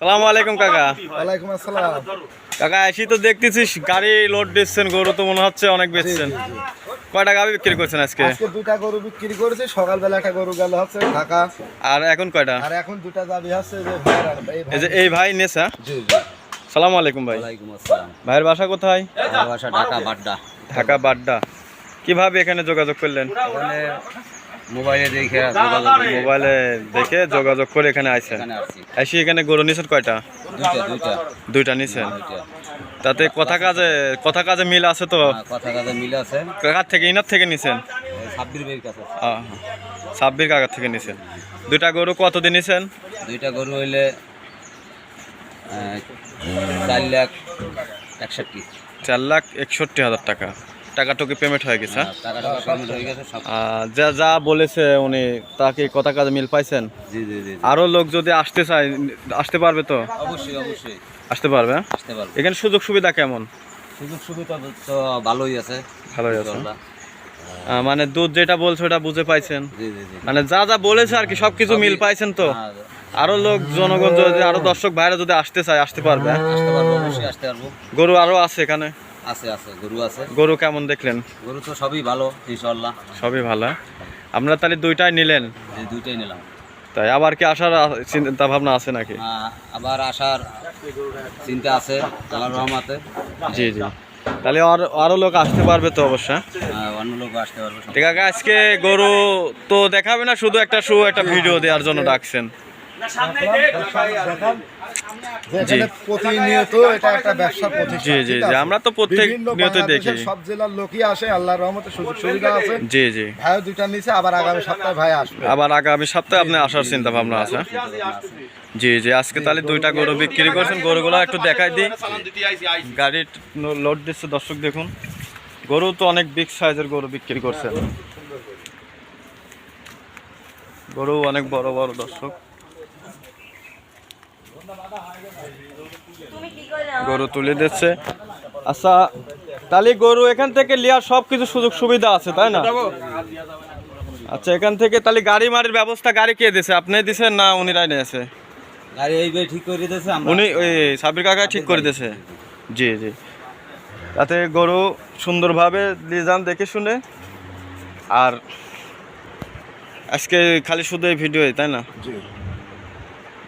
সালামু আলাইকুম কাকা। ওয়ালাইকুম আসসালাম। কাকা এসি তো দেখতেছিস গাড়ি লোড দিচ্ছেন গরু তো মনে হচ্ছে অনেক বেচছেন। কয়টা গাবি বিক্রি করছেন আজকে? আজকে দুইটা গরু বিক্রি করেছি সকালবেলা একটা গরু গেল হচ্ছে ঢাকা। আর এখন কয়টা? আর এখন দুটা দাবি হচ্ছে যে ভাইয়ের এই এই যে ভাই- এই ভাই নেসা জি জি। সালামু আলাইকুম ভাই। ওয়ালাইকুম আসসালাম। ভাইয়ের বাসা কোথায়? বাসা ঢাকা বাড্ডা। ঢাকা বাড্ডা। কীভাবে এখানে যোগাযোগ করলেন? মোবাইলে দেখে যোগাযোগ করে মোবাইলে দেখে যোগাযোগ করে এখানে আইছেন। আসছি এসে এখানে গরু নিছেন কয়টা? দুইটা দুইটা। দুইটা। নিছেন। তাতে কথা কাজে কথা কাজে মিল আছে তো? আহ, কথা কাজে মিল আছে। কাকার থেকে ইনার থেকে নিছেন? সাব্বির কাকার থেকে নিছেন। দুইটা গরু কতদিন নিছেন? দুইটা গরু হইলে চার লাখ একষট্টি। চার লাখ একষট্টি হাজার টাকা। টাকাটুকু পেমেন্ট হয়ে গেছে হ্যাঁ? টাকা টাকা পেমেন্ট হয়ে গেছে যা যা বলেছে উনি তাকে কথা কাজে মিল পাইছেন? জি জি জি জি। লোক যদি আসতে চায় আসতে পারবে তো? অবশ্যই অবশ্যই। আসতে পারবে? এখানে সুযোগ সুবিধা কেমন? সুযোগ সুবিধা তো ভালোই আছে। ভালোই আছে। মানে দুধ যেটা বলছে ওটা বুঝে পাইছেন? জি জি জি। মানে যা যা বলেছে আর কি সবকিছু মিল পাইছেন তো? হ্যাঁ, আরও লোক জনগণ যদি আরও দর্শক ভাইরা যদি আসতে চায় আসতে পারব। গরু আরও আছে এখানে? আছে আছে গরু আছে। গরু কেমন দেখলেন? গরু তো সবই ভালো ইনশাল্লাহ সবই ভালো। আপনারা তাহলে দুইটাই নিলেন? দুইটাই নিলাম। তাই আবার কি আসার চিন্তা ভাবনা আছে নাকি? আবার আসার চিন্তা আছে আল্লাহর রহমাতে। জি জি। তাহলে আর- আরও লোক আসতে পারবে তো অবশ্য হ্যাঁ? অন্য লোক আসতে পারবে ঠিক আছে আজকে গরু তো দেখাবে না শুধু একটা শো একটা ভিডিও দেওয়ার জন্য ডাকছেন। দেখান প্রতিনিয়ত এটা একটা ব্যবসা প্রতিষ্ঠান জি জি জি আমরা তো প্রত্যেক নিয়ত দেখি। সব জেলার লোকই আসে আল্লাহর রহমতে সুযোগ সুবিধা আছে। জি জি। ভাইও দুইটা নিচে আবার আগামী সপ্তাহে ভাই আসবে। আবার আগামী সপ্তাহে আপনি আসার চিন্তা ভাবনা আছে? জি জি আজকে তাহলে দুইটা গরু বিক্রি করছেন গরুগুলো একটু দেখাই দিই। গাড়ির লোড দিচ্ছে দর্শক দেখুন। গরু তো অনেক বিগ সাইজের গরু বিক্রি করছেন। গরু অনেক বড় বড় দর্শক। গরু তুলে দিচ্ছে। আচ্ছা তাহলে গরু এখান থেকে লিয়ার সব কিছু সুযোগ সুবিধা আছে তাই না? আচ্ছা এখান থেকে তাহলে গাড়ি মারির ব্যবস্থা গাড়ি কে দিছে? আপনি দিছেন না উনি রায় নিয়েছে গাড়ি এই ঠিক করে দিয়েছে আমরা উনি ওই সাবির কাকা ঠিক করে দিয়েছে? জি জি। তাতে গরু সুন্দরভাবে দিয়ে যান দেখে শুনে। আর আজকে খালি শুধু এই ভিডিও তাই না? জি।